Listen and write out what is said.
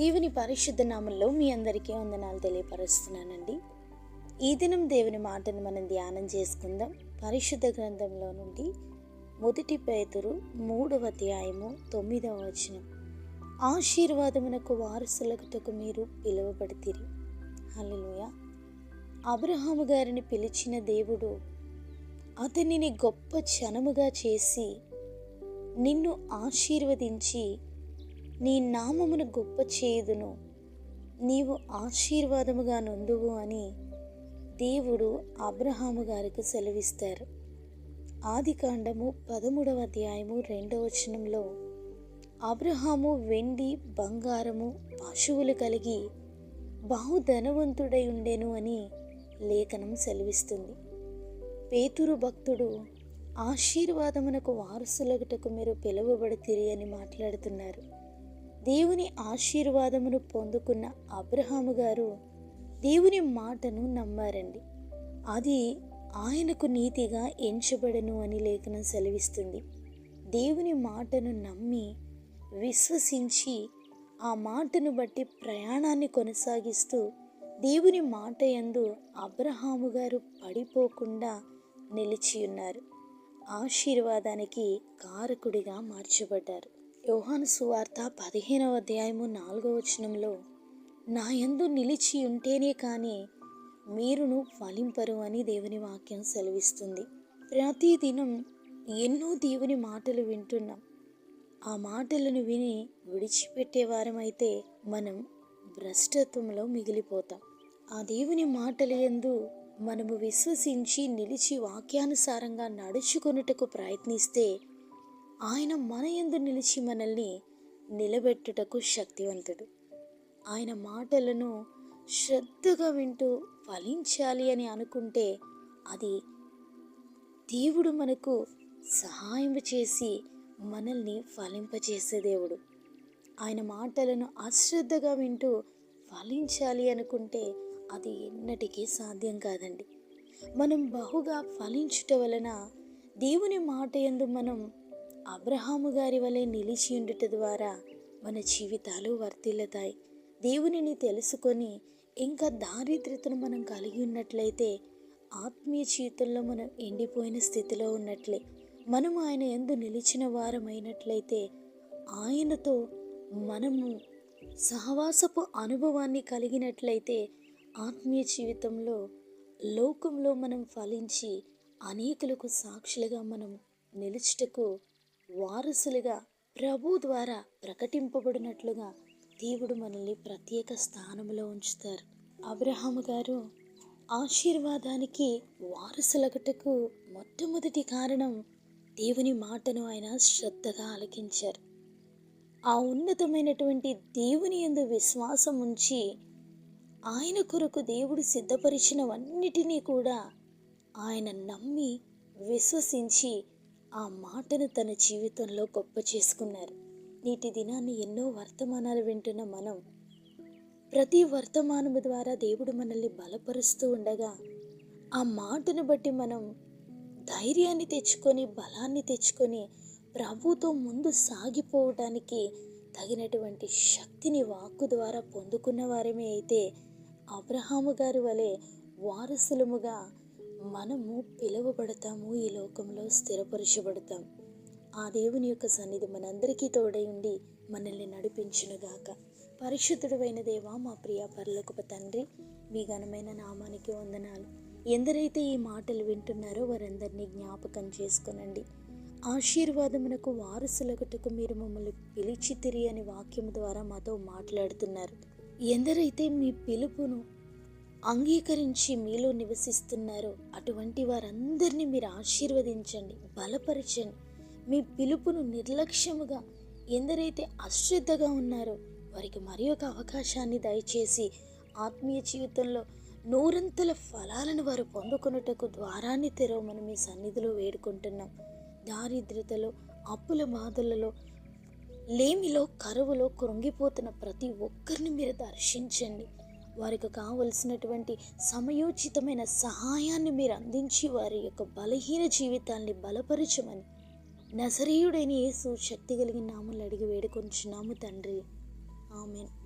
దేవుని పరిశుద్ధ నామంలో మీ అందరికీ వందనాలు తెలియపరుస్తున్నానండి. ఈ దినం దేవుని మాటను మనం ధ్యానం చేసుకుందాం. పరిశుద్ధ గ్రంథంలో నుండి మొదటి పేతురు మూడవ అధ్యాయము తొమ్మిదవ వచనం. ఆశీర్వాదమునకు వారసులకుటకు మీరు పిలువబడితిరి. హలోయ అబ్రహాము గారిని పిలిచిన దేవుడు అతనిని గొప్ప జనముగా చేసి నిన్ను ఆశీర్వదించి నీ నామమును గొప్ప చేయుదును. నీవు ఆశీర్వాదముగా నొందువు అని దేవుడు అబ్రహాము గారికి సెలవిస్తారు. ఆది కాండము పదమూడవ అధ్యాయము రెండవ వచనంలో అబ్రహాము వెండి బంగారము పశువులు కలిగి బహుధనవంతుడై ఉండెను అని లేఖనం సెలవిస్తుంది. పేతురు భక్తుడు ఆశీర్వాదమునకు వారసులగుటకు మీరు పిలువబడితిరి అని మాట్లాడుతున్నారు. దేవుని ఆశీర్వాదమును పొందుకున్న అబ్రహాము గారు దేవుని మాటను నమ్మారండి. అది ఆయనకు నీతిగా ఎంచబడను అని లేఖనం సెలవిస్తుంది. దేవుని మాటను నమ్మి విశ్వసించి ఆ మాటను బట్టి ప్రయాణాన్ని కొనసాగిస్తూ దేవుని మాట యందు అబ్రహాము గారు పడిపోకుండా నిలిచి ఉన్నారు ఆశీర్వాదానికి కారకుడిగా మార్చబడ్డారు. యోహాను సువార్త పదిహేనవ అధ్యాయము నాలుగవ వచనంలో నా యందు నిలిచి ఉంటేనే కానీ మీరును ఫలింపరు అని దేవుని వాక్యం సెలవిస్తుంది. ప్రతిదినం ఎన్నో దేవుని మాటలు వింటున్నాం. ఆ మాటలను విని విడిచిపెట్టేవారమైతే మనం భ్రష్టత్వంలో మిగిలిపోతాం. ఆ దేవుని మాటలు యందు మనము విశ్వసించి నిలిచి వాక్యానుసారంగా నడుచుకొనుటకు ప్రయత్నిస్తే ఆయన మన యందు నిలిచి మనల్ని నిలబెట్టుటకు శక్తివంతుడు. ఆయన మాటలను శ్రద్ధగా వింటూ ఫలించాలి అని అనుకుంటే అది దేవుడు మనకు సహాయం చేసి మనల్ని ఫలింపచేసే దేవుడు. ఆయన మాటలను అశ్రద్ధగా వింటూ ఫలించాలి అనుకుంటే అది ఎన్నటికీ సాధ్యం కాదండి. మనం బహుగా ఫలించుట వలన దేవుని మాట యందు మనం అబ్రహాము గారి వలె నిలిచి ఉండుట ద్వారా మన జీవితాలు వర్తిల్లుతాయి దేవునిని తెలుసుకొని ఇంకా దారిద్రతను మనం కలిగి ఉన్నట్లయితే ఆత్మీయ జీవితంలో మనం ఎండిపోయిన స్థితిలో ఉన్నట్లే. మనం ఆయన ఎందు నిలిచిన వారమైనట్లయితే ఆయనతో మనము సహవాసపు అనుభవాన్ని కలిగినట్లయితే ఆత్మీయ జీవితంలో లోకంలో మనం ఫలించి అనేకులకు సాక్షులుగా మనం నిలుచుటకు వారసులుగా ప్రభు ద్వారా ప్రకటింపబడినట్లుగా దేవుడు మనల్ని ప్రత్యేక స్థానంలో ఉంచుతారు. అబ్రహాము గారు ఆశీర్వాదానికి వారసులగటకు మొట్టమొదటి కారణం దేవుని మాటను ఆయన శ్రద్ధగా ఆలకించారు. ఆ ఉన్నతమైనటువంటి దేవుని యందు విశ్వాసం ఉంచి ఆయన కొరకు దేవుడు సిద్ధపరిచినవన్నిటినీ కూడా ఆయన నమ్మి విశ్వసించి ఆ మాటను తన జీవితంలో గొప్ప చేసుకున్నారు. నేటి దినాన్ని ఎన్నో వర్తమానాలు వింటున్న మనం ప్రతి వర్తమానము ద్వారా దేవుడు మనల్ని బలపరుస్తూ ఉండగా ఆ మాటను బట్టి మనం ధైర్యాన్ని తెచ్చుకొని బలాన్ని తెచ్చుకొని ప్రభుతో ముందు సాగిపోవటానికి తగినటువంటి శక్తిని వాక్కు ద్వారా పొందుకున్న వారమే అయితే అబ్రహాము గారి వలె వారసులముగా మనము పిలువబడతాము ఈ లోకంలో స్థిరపరచబడతాం. ఆ దేవుని యొక్క సన్నిధి మనందరికీ తోడై ఉండి మనల్ని నడిపించునుగాక. పరిశుద్ధుడైన దేవా మా ప్రియ పరలోకపు తండ్రి మీ ఘనమైన నామానికి వందనాలు. ఎందరైతే ఈ మాటలు వింటున్నారో వారందరినీ జ్ఞాపకం చేసుకునండి. ఆశీర్వాదమునకు వారసులగటకు మీరు మమ్మల్ని పిలిచి తిరిగి అని వాక్యం ద్వారా మాతో మాట్లాడుతున్నారు. ఎందరైతే మీ పిలుపును అంగీకరించి మీలో నివసిస్తున్నారో. అటువంటి వారందరినీ మీరు ఆశీర్వదించండి బలపరచండి. మీ పిలుపును నిర్లక్ష్యముగా ఎందరైతే అశ్రద్ధగా ఉన్నారో వారికి మరి ఒక అవకాశాన్ని దయచేసి ఆత్మీయ జీవితంలో నూరంతల ఫలాలను వారు పొందుకొనుటకు ద్వారాన్ని తెరవమని మీ సన్నిధిలో వేడుకుంటున్నాం. దారిద్రతలో అప్పుల బాధలలో లేమిలో కరువులో కృంగిపోతున్న ప్రతి ఒక్కరిని మీరు దర్శించండి. వారికి కావలసినటువంటి సమయోచితమైన సహాయాన్ని మీరు అందించి వారి యొక్క బలహీన జీవితాన్ని బలపరచమని నజరీయుడైన యేసు శక్తి కలిగిన నామలు అడిగి వేడుకొంచున్నాము తండ్రి. ఆమెను.